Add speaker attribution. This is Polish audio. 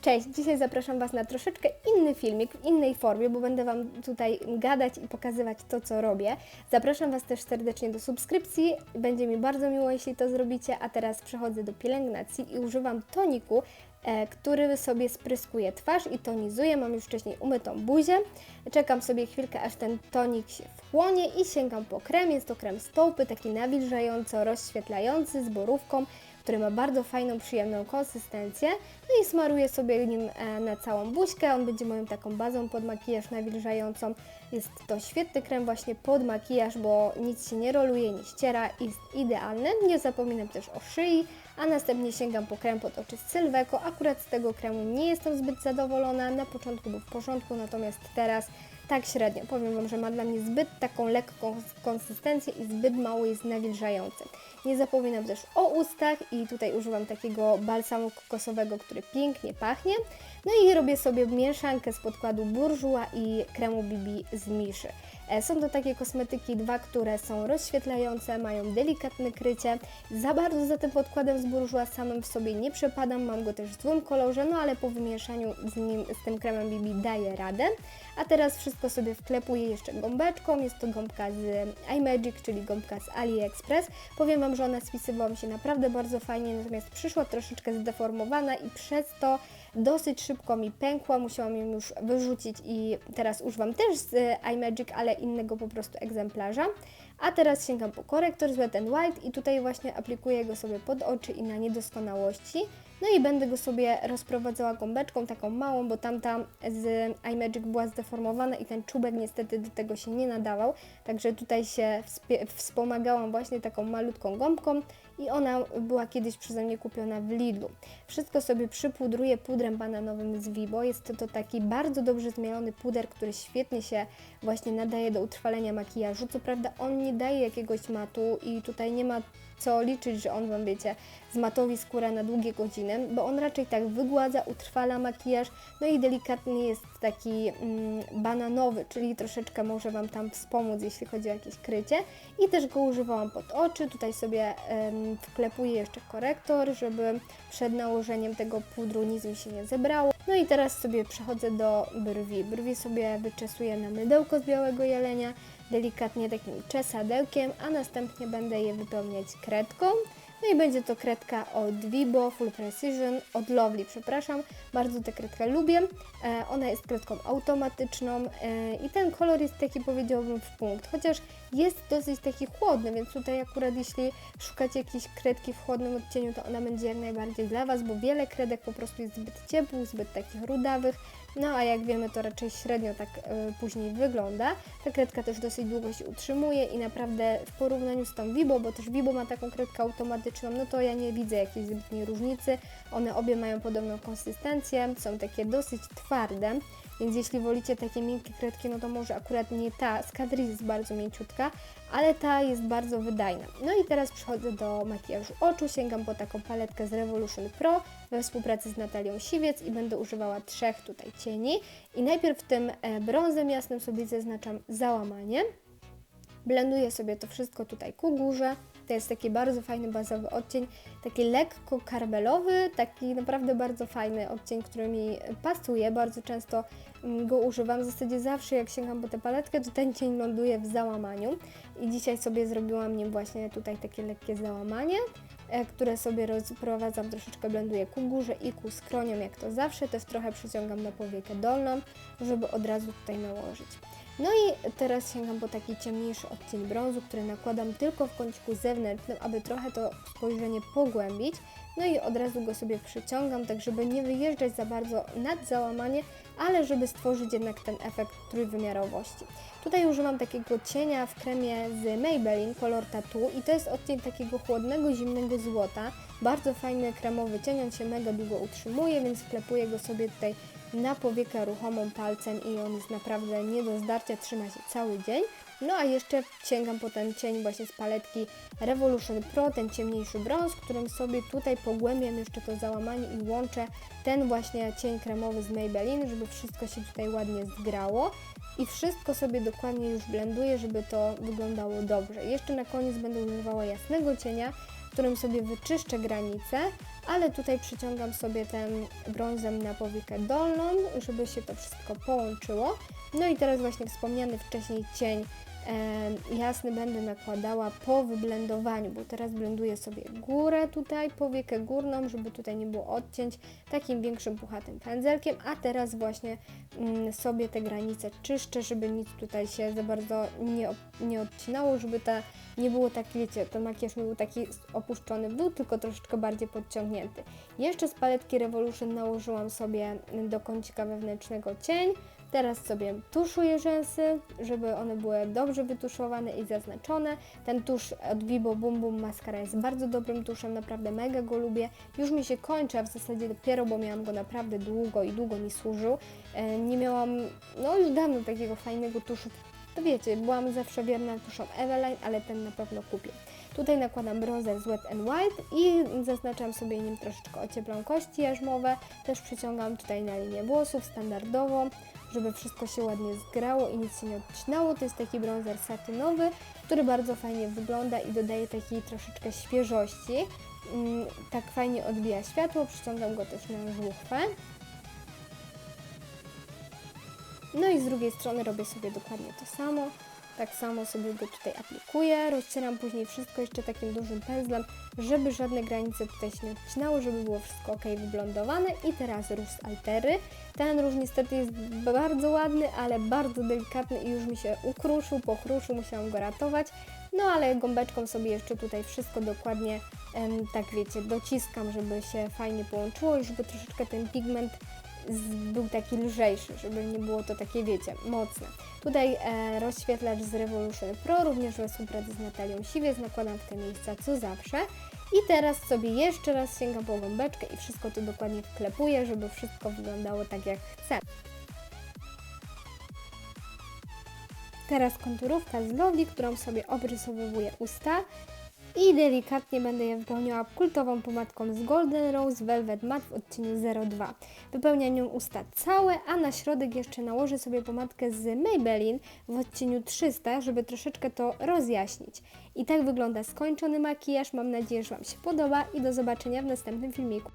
Speaker 1: Cześć, dzisiaj zapraszam Was na troszeczkę inny filmik w innej formie, bo będę Wam tutaj gadać i pokazywać to, co robię. Zapraszam Was też serdecznie do subskrypcji, będzie mi bardzo miło, jeśli to zrobicie, a teraz przechodzę do pielęgnacji i używam toniku, e, który sobie spryskuje twarz i tonizuje. Mam już wcześniej umytą buzię. Czekam sobie chwilkę, aż ten tonik się wchłonie i sięgam po krem. Jest to krem z taki nawilżająco rozświetlający z borówką który ma bardzo fajną, przyjemną konsystencję. No i smaruję sobie nim e, na całą buźkę. On będzie moją taką bazą pod makijaż nawilżającą. Jest to świetny krem właśnie pod makijaż, bo nic się nie roluje, nie ściera, jest idealny. Nie zapominam też o szyi, a następnie sięgam po krem pod oczy z Sylweko. Akurat z tego kremu nie jestem zbyt zadowolona. Na początku był w porządku, natomiast teraz tak średnio. Powiem Wam, że ma dla mnie zbyt taką lekką konsystencję i zbyt mało jest nawilżający. Nie zapominam też o ustach i tutaj używam takiego balsamu kokosowego, który pięknie pachnie. No i robię sobie mieszankę z podkładu Bourjois i kremu BB z Miszy. E, są to takie kosmetyki dwa, które są rozświetlające, mają delikatne krycie. Za bardzo za tym podkładem z Bourjois samym w sobie nie przepadam, mam go też w złym kolorze, no ale po wymieszaniu z nim, z tym kremem BB daję radę. A teraz wszystko sobie wklepuję jeszcze gąbeczką, jest to gąbka z iMagic, czyli gąbka z AliExpress. Powiem Wam, że ona spisywała mi się naprawdę bardzo fajnie, natomiast przyszła troszeczkę zdeformowana i przez to dosyć szybko mi pękła, musiałam ją już wyrzucić i teraz używam też z iMagic, ale innego po prostu egzemplarza. A teraz sięgam po korektor z Wet n White i tutaj właśnie aplikuję go sobie pod oczy i na niedoskonałości. No i będę go sobie rozprowadzała gąbeczką, taką małą, bo tamta z iMagic była zdeformowana i ten czubek niestety do tego się nie nadawał. Także tutaj się wspomagałam właśnie taką malutką gąbką i ona była kiedyś przeze mnie kupiona w Lidlu. Wszystko sobie przypudruję pudrem bananowym z Vibo. Jest to taki bardzo dobrze zmielony puder, który świetnie się właśnie nadaje do utrwalenia makijażu. Co prawda on nie daje jakiegoś matu i tutaj nie ma co liczyć, że on Wam, wiecie, zmatowi skórę na długie godziny, bo on raczej tak wygładza, utrwala makijaż, no i delikatny jest taki mm, bananowy, czyli troszeczkę może Wam tam wspomóc, jeśli chodzi o jakieś krycie. I też go używałam pod oczy, tutaj sobie ym, wklepuję jeszcze korektor, żeby przed nałożeniem tego pudru nic mi się nie zebrało. No i teraz sobie przechodzę do brwi. Brwi sobie wyczesuję na mydełko z białego jelenia, delikatnie takim czesadełkiem, a następnie będę je wypełniać kredką. No i będzie to kredka od Vibo Full Precision, od Lovely, przepraszam. Bardzo tę kredkę lubię. E, ona jest kredką automatyczną e, i ten kolor jest taki powiedziałbym w punkt, chociaż jest dosyć taki chłodny, więc tutaj akurat jeśli szukacie jakiejś kredki w chłodnym odcieniu, to ona będzie jak najbardziej dla Was, bo wiele kredek po prostu jest zbyt ciepłych, zbyt takich rudawych, no a jak wiemy, to raczej średnio tak y, później wygląda. Ta kredka też dosyć długo się utrzymuje i naprawdę w porównaniu z tą Vibo, bo też Vibo ma taką kredkę automatyczną, no to ja nie widzę jakiejś zbytniej różnicy. One obie mają podobną konsystencję, są takie dosyć twarde. Więc jeśli wolicie takie miękkie kredki, no to może akurat nie ta z Catrice jest bardzo mięciutka, ale ta jest bardzo wydajna. No i teraz przechodzę do makijażu oczu, sięgam po taką paletkę z Revolution Pro we współpracy z Natalią Siwiec i będę używała trzech tutaj cieni. I najpierw tym e, brązem jasnym sobie zaznaczam załamanie. Blenduję sobie to wszystko tutaj ku górze. To jest taki bardzo fajny bazowy odcień, taki lekko karmelowy, taki naprawdę bardzo fajny odcień, który mi pasuje. Bardzo często mm, go używam. W zasadzie zawsze jak sięgam po tę paletkę, to ten cień ląduje w załamaniu. I dzisiaj sobie zrobiłam nim właśnie tutaj takie lekkie załamanie, e, które sobie rozprowadzam, troszeczkę blenduję ku górze i ku skroniom, jak to zawsze. Też trochę przyciągam na powiekę dolną, żeby od razu tutaj nałożyć. No i teraz sięgam po taki ciemniejszy odcień brązu, który nakładam tylko w kąciku zewnętrznym, aby trochę to spojrzenie pogłębić. No i od razu go sobie przyciągam, tak żeby nie wyjeżdżać za bardzo nad załamanie, ale żeby stworzyć jednak ten efekt trójwymiarowości. Tutaj używam takiego cienia w kremie z Maybelline Color Tattoo i to jest odcień takiego chłodnego, zimnego złota. Bardzo fajny kremowy cień, on się mega długo utrzymuje, więc wklepuję go sobie tutaj na powiekę ruchomą palcem i on jest naprawdę nie do zdarcia, trzyma się cały dzień. No a jeszcze sięgam po ten cień właśnie z paletki Revolution Pro, ten ciemniejszy brąz, którym sobie tutaj pogłębiam jeszcze to załamanie i łączę ten właśnie cień kremowy z Maybelline, żeby wszystko się tutaj ładnie zgrało. I wszystko sobie dokładnie już blenduję, żeby to wyglądało dobrze. Jeszcze na koniec będę używała jasnego cienia, którym sobie wyczyszczę granicę, ale tutaj przyciągam sobie ten brązem na powiekę dolną, żeby się to wszystko połączyło. No i teraz właśnie wspomniany wcześniej cień jasny będę nakładała po wyblendowaniu, bo teraz blenduję sobie górę tutaj, powiekę górną, żeby tutaj nie było odcięć takim większym puchatym pędzelkiem, a teraz właśnie mm, sobie te granice czyszczę, żeby nic tutaj się za bardzo nie, nie odcinało, żeby ta nie było tak, wiecie, ten makijaż nie był taki opuszczony w dół, tylko troszeczkę bardziej podciągnięty. Jeszcze z paletki Revolution nałożyłam sobie do kącika wewnętrznego cień, Teraz sobie tuszuję rzęsy, żeby one były dobrze wytuszowane i zaznaczone. Ten tusz od Vibo Boom Boom Mascara jest bardzo dobrym tuszem, naprawdę mega go lubię. Już mi się kończy, a w zasadzie dopiero, bo miałam go naprawdę długo i długo mi służył. E, Nie miałam, no już dawno takiego fajnego tuszu. To wiecie, byłam zawsze wierna tuszom Eveline, ale ten na pewno kupię. Tutaj nakładam bronzer z Wet n White i zaznaczam sobie nim troszeczkę ocieplą kości jarzmowe. Też przyciągam tutaj na linię włosów standardowo, żeby wszystko się ładnie zgrało i nic się nie odcinało. To jest taki bronzer satynowy, który bardzo fajnie wygląda i dodaje takiej troszeczkę świeżości. Mm, Tak fajnie odbija światło, przyciągam go też na żuchwę. No i z drugiej strony robię sobie dokładnie to samo. Tak samo sobie go tutaj aplikuję. Rozcieram później wszystko jeszcze takim dużym pędzlem, żeby żadne granice tutaj się nie odcinały, żeby było wszystko ok wyblondowane. I teraz róż z Altery. Ten róż niestety jest bardzo ładny, ale bardzo delikatny i już mi się ukruszył, pochruszył, musiałam go ratować. No ale gąbeczką sobie jeszcze tutaj wszystko dokładnie, em, tak wiecie, dociskam, żeby się fajnie połączyło i żeby troszeczkę ten pigment był taki lżejszy, żeby nie było to takie, wiecie, mocne. Tutaj e, rozświetlacz z Revolution Pro, również we współpracy z Natalią Siwiec, nakładam w te miejsca co zawsze. I teraz sobie jeszcze raz sięgam po gąbeczkę i wszystko tu dokładnie wklepuję, żeby wszystko wyglądało tak jak chcę. Teraz konturówka z Lovely, którą sobie obrysowywuję usta i delikatnie będę je wypełniała kultową pomadką z Golden Rose Velvet Matte w odcieniu 02. Wypełniam nią usta całe, a na środek jeszcze nałożę sobie pomadkę z Maybelline w odcieniu 300, żeby troszeczkę to rozjaśnić. I tak wygląda skończony makijaż. Mam nadzieję, że Wam się podoba i do zobaczenia w następnym filmiku.